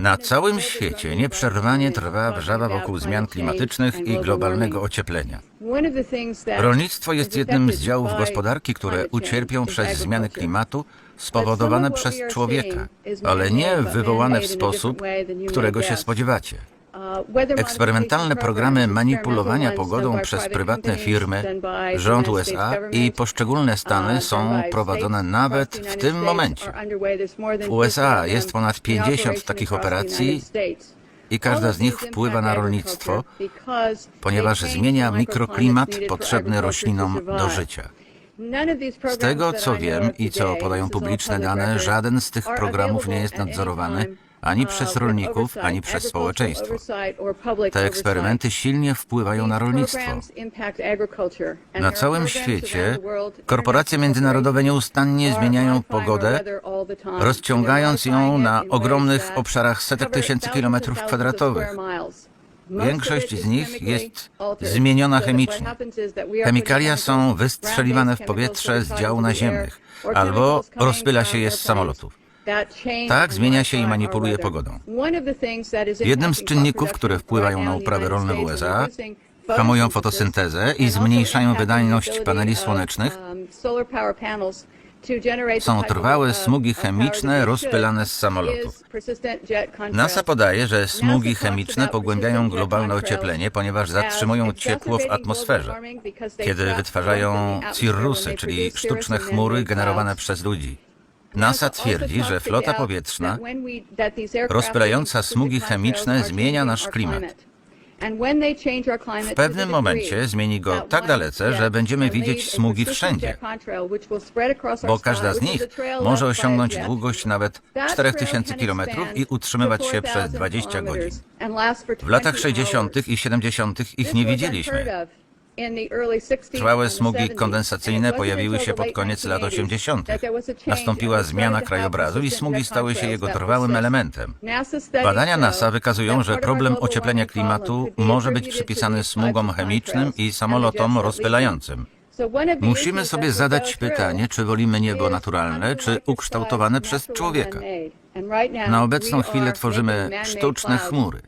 Na całym świecie nieprzerwanie trwa wrzawa wokół zmian klimatycznych i globalnego ocieplenia. Rolnictwo jest jednym z działów gospodarki, które ucierpią przez zmiany klimatu spowodowane przez człowieka, ale nie wywołane w sposób, którego się spodziewacie. Eksperymentalne programy manipulowania pogodą przez prywatne firmy, rząd USA i poszczególne stany są prowadzone nawet w tym momencie. W USA jest ponad 50 takich operacji i każda z nich wpływa na rolnictwo, ponieważ zmienia mikroklimat potrzebny roślinom do życia. Z tego, co wiem i co podają publiczne dane, żaden z tych programów nie jest nadzorowany ani przez rolników, ani przez społeczeństwo. Te eksperymenty silnie wpływają na rolnictwo. Na całym świecie korporacje międzynarodowe nieustannie zmieniają pogodę, rozciągając ją na ogromnych obszarach setek tysięcy kilometrów kwadratowych. Większość z nich jest zmieniona chemicznie. Chemikalia są wystrzeliwane w powietrze z dział naziemnych albo rozpyla się je z samolotów. Tak zmienia się i manipuluje pogodą. Jednym z czynników, które wpływają na uprawy rolne w USA, hamują fotosyntezę i zmniejszają wydajność paneli słonecznych, są trwałe smugi chemiczne rozpylane z samolotów. NASA podaje, że smugi chemiczne pogłębiają globalne ocieplenie, ponieważ zatrzymują ciepło w atmosferze, kiedy wytwarzają cirrusy, czyli sztuczne chmury generowane przez ludzi. NASA twierdzi, że flota powietrzna rozpylająca smugi chemiczne zmienia nasz klimat. W pewnym momencie zmieni go tak dalece, że będziemy widzieć smugi wszędzie, bo każda z nich może osiągnąć długość nawet 4000 km i utrzymywać się przez 20 godzin. W latach 60. i 70. ich nie widzieliśmy. Trwałe smugi kondensacyjne pojawiły się pod koniec lat 80. Nastąpiła zmiana krajobrazu i smugi stały się jego trwałym elementem. Badania NASA wykazują, że problem ocieplenia klimatu może być przypisany smugom chemicznym i samolotom rozpylającym. Musimy sobie zadać pytanie, czy wolimy niebo naturalne, czy ukształtowane przez człowieka. Na obecną chwilę tworzymy sztuczne chmury.